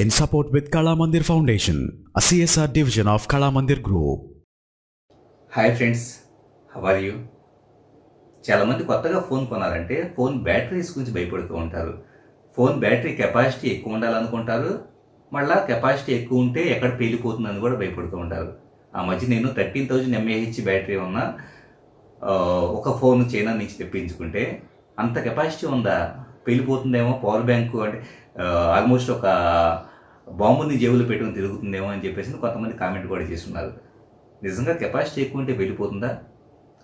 in support with Kala Mandir Foundation, a CSR division of Kala Mandir Group. Hi friends how are you చాలామంది కొత్తగా phone కొనాలంటే phone batteries గురించి భయపడుతూ ఉంటారు. Phone battery capacity ఎక్కువ ఉండాలనుకుంటారు. మళ్ళీ కెపాసిటీ ఎక్కువ ఉంటే ఎక్కడ పేలిపోతుందని కూడా భయపడుతూ ఉంటారు. ఆ మధ్య నేను థర్టీన్ థౌజండ్ ఎంఏహెచ్ బ్యాటరీ ఉన్న ఒక ఫోన్ చైనా నుంచి తెప్పించుకుంటే అంత కెపాసిటీ ఉందా? పేలిపోతుందేమో పవర్ బ్యాంక్ అంటే ఆల్మోస్ట్ ఒక బాంబుని జేబులో పెట్టుకుని తిరుగుతుందేమో అని చెప్పేసి కొంతమంది కామెంట్ కూడా చేస్తున్నారు. నిజంగా కెపాసిటీ ఎక్కువ ఉంటే వెళ్ళిపోతుందా?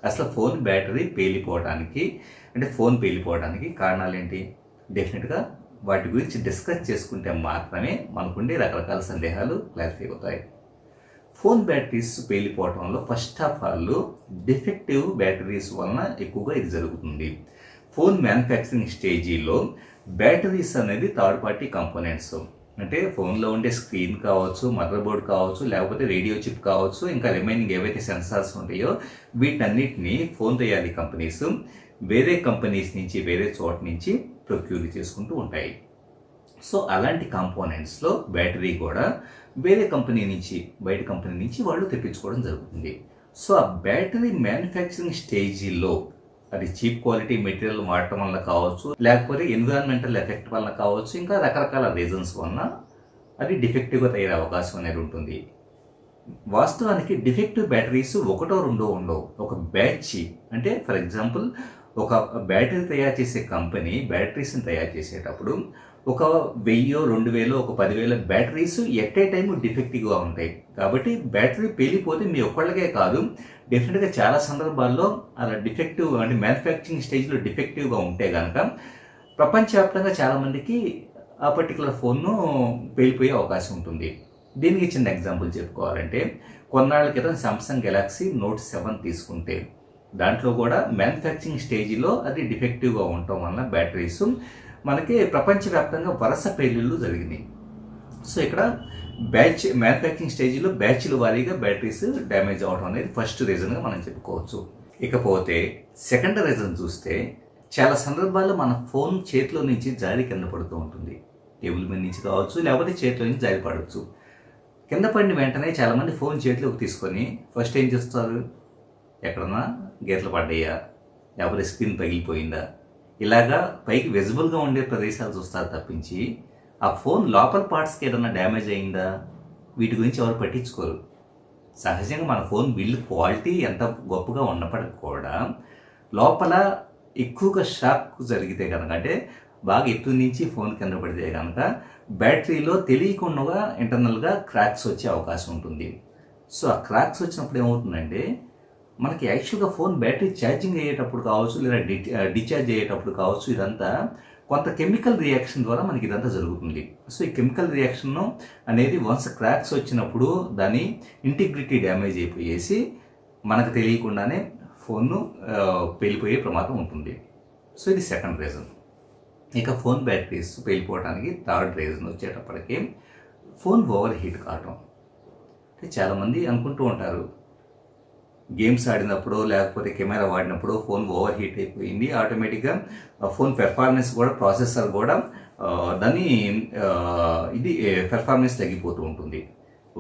అసలు ఫోన్ బ్యాటరీ పేలిపోవడానికి అంటే ఫోన్ పేలిపోవడానికి కారణాలు ఏంటి? డెఫినెట్గా వాటి గురించి డిస్కస్ చేసుకుంటే మాత్రమే మనకుండే రకరకాల సందేహాలు క్లారిఫై అవుతాయి phone batteries పేలిపోవడంలో first of all defective batteries వలన ఎక్కువగా ఇది జరుగుతుంది. ఫోన్ మ్యానుఫ్యాక్చరింగ్ స్టేజీలో బ్యాటరీస్ అనేది థర్డ్ పార్టీ కంపోనెంట్స్. అంటే ఫోన్లో ఉండే స్క్రీన్ కావచ్చు మదర్ బోర్డ్ కావచ్చు లేకపోతే రేడియో చిప్ కావచ్చు ఇంకా రిమైనింగ్ ఏవైతే సెన్సార్స్ ఉంటాయో వీటన్నిటిని ఫోన్ తయారీ కంపెనీస్ వేరే కంపెనీస్ నుంచి వేరే చోట నుంచి ప్రొక్యూర్ చేసుకుంటూ ఉంటాయి. సో అలాంటి కాంపోనెంట్స్లో బ్యాటరీ కూడా వేరే కంపెనీ నుంచి బయట కంపెనీ నుంచి వాళ్ళు తెప్పించుకోవడం జరుగుతుంది. సో ఆ బ్యాటరీ మ్యానుఫ్యాక్చరింగ్ స్టేజీలో అది చీప్ క్వాలిటీ మెటీరియల్ వాడటం వల్ల కావచ్చు లేకపోతే ఎన్విరాన్మెంటల్ ఎఫెక్ట్ వల్ల కావచ్చు ఇంకా రకరకాల రీజన్స్ వలన అది డిఫెక్టివ్గా తయారే అవకాశం అనేది ఉంటుంది. వాస్తవానికి డిఫెక్టివ్ బ్యాటరీస్ ఒకటో రెండో ఉండవు. ఒక బ్యాచ్ అంటే ఫర్ ఎగ్జాంపుల్ ఒక బ్యాటరీ తయారు చేసే కంపెనీ బ్యాటరీస్ని తయారు చేసేటప్పుడు ఒక వెయ్యో రెండు వేలో ఒక పదివేల బ్యాటరీస్ ఎట్ ఏ టైం డిఫెక్టివ్గా ఉంటాయి. కాబట్టి బ్యాటరీ పేలిపోతే మీ ఒక్కళ్ళకే కాదు డెఫినెట్గా చాలా సందర్భాల్లో అలా డిఫెక్టివ్ అంటే మ్యానుఫ్యాక్చరింగ్ స్టేజ్లో డిఫెక్టివ్గా ఉంటే కనుక ప్రపంచవ్యాప్తంగా చాలామందికి ఆ పర్టికులర్ ఫోన్ను పేలిపోయే అవకాశం ఉంటుంది. దీనికి చిన్న ఎగ్జాంపుల్ చెప్పుకోవాలంటే కొన్నాళ్ళ క్రితం సామ్సంగ్ గెలాక్సీ నోట్ సెవెన్ తీసుకుంటే దాంట్లో కూడా మ్యానుఫ్యాక్చరింగ్ స్టేజ్లో అది డిఫెక్టివ్గా ఉండటం వలన బ్యాటరీస్ మనకి ప్రపంచవ్యాప్తంగా వరుస పెళ్ళిళ్ళు జరిగినాయి. సో ఇక్కడ బ్యాచ్ మ్యానుఫ్యాక్చరింగ్ స్టేజ్లో బ్యాచ్ల వారీగా బ్యాటరీస్ డ్యామేజ్ అవడం అనేది ఫస్ట్ రీజన్గా మనం చెప్పుకోవచ్చు. ఇకపోతే సెకండ్ రీజన్ చూస్తే చాలా సందర్భాల్లో మన ఫోన్ చేతిలో నుంచి జారి కింద పడుతూ ఉంటుంది. టేబుల్ మీద నుంచి కావచ్చు లేకపోతే చేతిలో నుంచి జారి పడవచ్చు. కింద పడిన వెంటనే చాలామంది ఫోన్ చేతిలోకి తీసుకొని ఫస్ట్ ఏం చేస్తారు? ఎక్కడన్నా గీతలు పడ్డాయా? లేకపోతే స్క్రీన్ పగిలిపోయిందా? ఇలాగా పైకి విజిబుల్గా ఉండే ప్రదేశాలు చూస్తారు తప్పించి ఆ ఫోన్ లోపల పార్ట్స్కి ఏదైనా డ్యామేజ్ అయిందా? వీటి గురించి ఎవరు పట్టించుకోరు. సహజంగా మన ఫోన్ బిల్డ్ క్వాలిటీ ఎంత గొప్పగా ఉన్నప్పటికీ కూడా లోపల ఎక్కువగా షాక్ జరిగితే కనుక అంటే బాగా ఎత్తు నుంచి ఫోన్ కింద పడితే కనుక బ్యాటరీలో తెలియకుండా ఇంటర్నల్గా క్రాక్స్ వచ్చే అవకాశం ఉంటుంది. సో ఆ క్రాక్స్ వచ్చినప్పుడు ఏమవుతుందంటే మనకి యాక్చువల్గా ఫోన్ బ్యాటరీ ఛార్జింగ్ అయ్యేటప్పుడు కావచ్చు లేదా డి డిశ్చార్జ్ అయ్యేటప్పుడు కావచ్చు ఇదంతా కొంత కెమికల్ రియాక్షన్ ద్వారా మనకి ఇదంతా జరుగుతుంది. సో ఈ కెమికల్ రియాక్షన్ అనేది వన్స్ క్రాక్స్ వచ్చినప్పుడు దాని ఇంటిగ్రిటీ డ్యామేజ్ అయిపోయేసి మనకు తెలియకుండానే ఫోన్ను పేలిపోయే ప్రమాదం ఉంటుంది. సో ఇది సెకండ్ రీజన్. ఇక ఫోన్ బ్యాటరీస్ పేలిపోవడానికి థర్డ్ రీజన్ వచ్చేటప్పటికి ఫోన్ ఓవర్ హీట్ కావటం. అంటే చాలామంది అనుకుంటూ ఉంటారు గేమ్స్ ఆడినప్పుడు లేకపోతే కెమెరా వాడినప్పుడు ఫోన్ ఓవర్ హీట్ అయిపోయింది. ఆటోమేటిక్గా ఫోన్ పెర్ఫార్మెన్స్ కూడా ప్రాసెసర్ కూడా దాని ఇది పెర్ఫార్మెన్స్ తగ్గిపోతూ ఉంటుంది.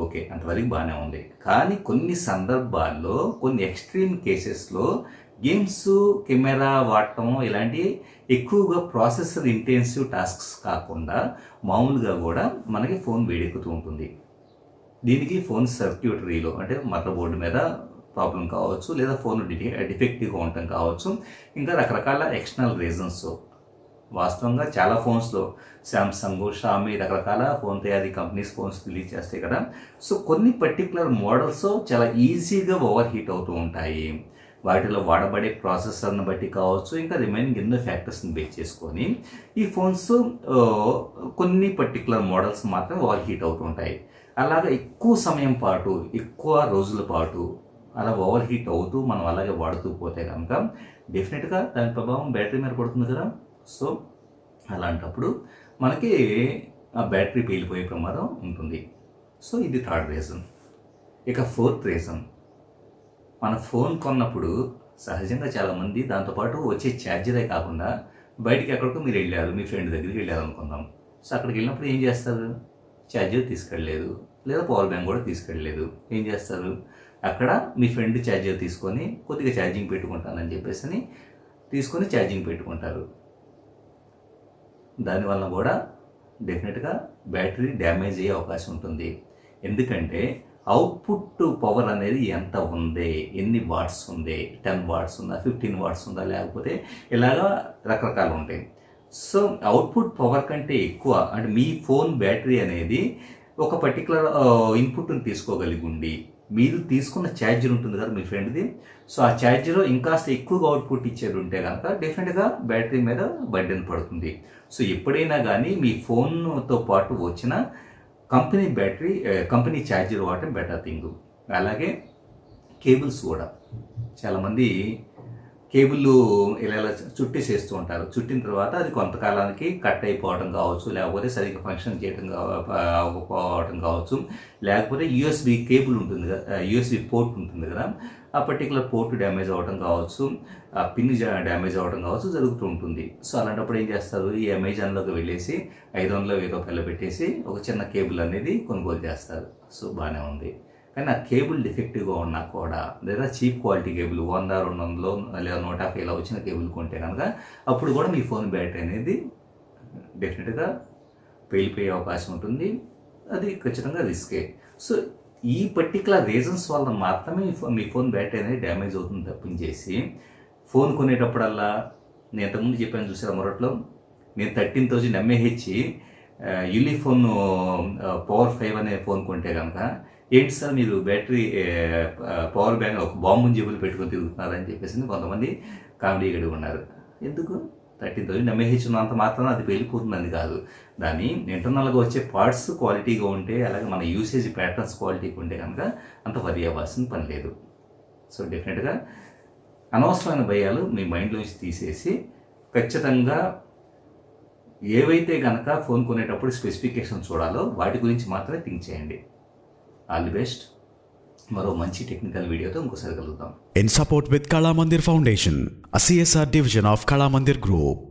ఓకే అంతవరకు బాగానే ఉంది. కానీ కొన్ని సందర్భాల్లో కొన్ని ఎక్స్ట్రీమ్ కేసెస్లో గేమ్స్ కెమెరా వాడటం ఇలాంటి ఎక్కువగా ప్రాసెసర్ ఇంటెన్సివ్ టాస్క్స్ కాకుండా మామూలుగా కూడా మనకి ఫోన్ వేడెక్కుతూ ఉంటుంది. దీనికి ఫోన్ సర్క్యూటరీలో అంటే మదర్ బోర్డు మీద ప్రాబ్లం కావచ్చు లేదా ఫోన్ డిఫె డిఫెక్టివ్గా ఉండటం కావచ్చు ఇంకా రకరకాల ఎక్స్టర్నల్ రీజన్స్ వాస్తవంగా చాలా ఫోన్స్లో శాంసంగ్ షామి రకరకాల ఫోన్ తయారీ కంపెనీస్ ఫోన్స్ రిలీజ్ చేస్తాయి కదా. సో కొన్ని పర్టికులర్ మోడల్స్ చాలా ఈజీగా ఓవర్ హీట్ అవుతూ ఉంటాయి. వాటిలో వాడబడే ప్రాసెసర్ని బట్టి కావచ్చు ఇంకా రిమైనింగ్ ఎన్నో ఫ్యాక్టర్స్ని బేస్ చేసుకొని ఈ ఫోన్స్ కొన్ని పర్టికులర్ మోడల్స్ మాత్రం ఓవర్ హీట్ అవుతూ ఉంటాయి. అలాగా ఎక్కువ సమయం పాటు ఎక్కువ రోజుల పాటు అలా ఓవర్ హీట్ అవుతూ మనం అలాగే వాడుతూ పోతే కనుక డెఫినెట్గా దాని ప్రభావం బ్యాటరీ మీద పడుతుంది కదా. సో అలాంటప్పుడు మనకి ఆ బ్యాటరీ పేలిపోయే ప్రమాదం ఉంటుంది. సో ఇది థర్డ్ రీజన్. ఇక ఫోర్త్ రీజన్. మన ఫోన్ కొన్నప్పుడు సహజంగా చాలామంది దాంతోపాటు వచ్చే ఛార్జరే కాకుండా బయటికి ఎక్కడికో మీరు వెళ్ళారు మీ ఫ్రెండ్ దగ్గరికి వెళ్ళారు అనుకుందాం సో అక్కడికి వెళ్ళినప్పుడు ఏం చేస్తారు? ఛార్జర్ తీసుకెళ్ళలేదు. లేదా పవర్ బ్యాంక్ కూడా తీసుకెళ్ళలేదు. ఏం చేస్తారు? అక్కడ మీ ఫ్రెండ్ ఛార్జర్ తీసుకొని కొద్దిగా ఛార్జింగ్ పెట్టుకుంటానని చెప్పేసి తీసుకొని ఛార్జింగ్ పెట్టుకుంటారు. దానివల్ల కూడా డెఫినెట్గా బ్యాటరీ డ్యామేజ్ అయ్యే అవకాశం ఉంటుంది. ఎందుకంటే అవుట్పుట్ పవర్ అనేది ఎంత ఉంది? ఎన్ని వాట్స్ ఉంది? టెన్ వాట్స్ ఉందా? ఫిఫ్టీన్ వాట్స్ ఉందా? లేకపోతే ఇలాగా రకరకాలు ఉంటాయి. సో అవుట్పుట్ పవర్ కంటే ఎక్కువ అంటే మీ ఫోన్ బ్యాటరీ అనేది ఒక పర్టికులర్ ఇన్పుట్ని తీసుకోగలిగి ఉండి మీరు తీసుకున్న ఛార్జర్ ఉంటుంది కదా మీ ఫ్రెండ్ది. సో ఆ ఛార్జర్ ఇంకాస్త ఎక్కువగా అవుట్పుట్ ఇచ్చేది ఉంటే కనుక డెఫినెట్గా బ్యాటరీ మీద బర్డెన్ పడుతుంది. సో ఎప్పుడైనా కానీ మీ ఫోన్తో పాటు వచ్చిన కంపెనీ బ్యాటరీ కంపెనీ ఛార్జర్ వాడటం బెటర్ థింగ్ అలాగే కేబుల్స్ కూడా. చాలామంది కేబుల్ ఇలా ఇలా చుట్టేసేస్తూ ఉంటారు. చుట్టిన తర్వాత అది కొంతకాలానికి కట్ అయిపోవడం కావచ్చు లేకపోతే సరిగ్గా ఫంక్షన్ చేయడం అవ్వకపోవడం కావచ్చు. లేకపోతే యూఎస్బి కేబుల్ ఉంటుంది కదా యూఎస్బి పోర్ట్ ఉంటుంది కదా ఆ పర్టికులర్ పోర్ట్ డ్యామేజ్ అవ్వడం కావచ్చు ఆ పిన్ డ్యామేజ్ అవ్వడం కావచ్చు జరుగుతూ ఉంటుంది. సో అలాంటప్పుడు ఏం చేస్తారు? ఈ అమెజాన్లోకి వెళ్ళేసి ఐదు వందల వెయ్యి రూపాయలు పెట్టేసి ఒక చిన్న కేబుల్ అనేది కొనుగోలు చేస్తారు. సో బాగానే ఉంది. కానీ ఆ కేబుల్ డిఫెక్టివ్గా ఉన్నా కూడా లేదా చీప్ క్వాలిటీ కేబుల్ వంద రెండు వందలు లేదా నూట యాభై ఇలా వచ్చిన కేబుల్ కొంటే కనుక అప్పుడు కూడా మీ ఫోన్ బ్యాటరీ అనేది డెఫినెట్గా పేలిపోయే అవకాశం ఉంటుంది. అది ఖచ్చితంగా రిస్కే. సో ఈ పర్టికులర్ రీజన్స్ వల్ల మాత్రమే మీ మీ ఫోన్ బ్యాటరీ అనేది డ్యామేజ్ అవుతుంది తప్పించేసి ఫోన్ కొనేటప్పుడల్లా నేను ఇంతకుముందు చెప్పాను చూసారా మొరట్లో నేను thirteen thousand mAh యూనిఫోన్ power five అనే ఫోన్ కొంటే కనుక ఏంటి సార్ మీరు బ్యాటరీ పవర్ బ్యాంక్ ఒక బాంబు జేబులు పెట్టుకొని తిరుగుతున్నారని చెప్పేసి కొంతమంది కామెడీ గడి ఉన్నారు. ఎందుకు? థర్టీన్ థౌసండ్ ఎంఏహెచ్ ఉన్నంత మాత్రం అది వెళ్ళిపోతుందని కాదు. దాని ఇంటర్నల్గా వచ్చే పార్ట్స్ క్వాలిటీగా ఉంటే అలాగే మన యూసేజ్ ప్యాటర్న్స్ క్వాలిటీగా ఉంటే కనుక అంత వరి అవ్వాల్సిన పని లేదు. సో డెఫినెట్గా అనవసరమైన భయాలు మీ మైండ్లోంచి తీసేసి ఖచ్చితంగా ఏవైతే కనుక ఫోన్ కొనేటప్పుడు స్పెసిఫికేషన్ చూడాలో వాటి గురించి మాత్రమే థింక్ చేయండి. ఆల్ ది బెస్ట్ మరో మంచి టెక్నికల్ వీడియోతో ఇంకోసారి కలుగుతాం in support with Kalamandir foundation a CSR division of Kalamandir group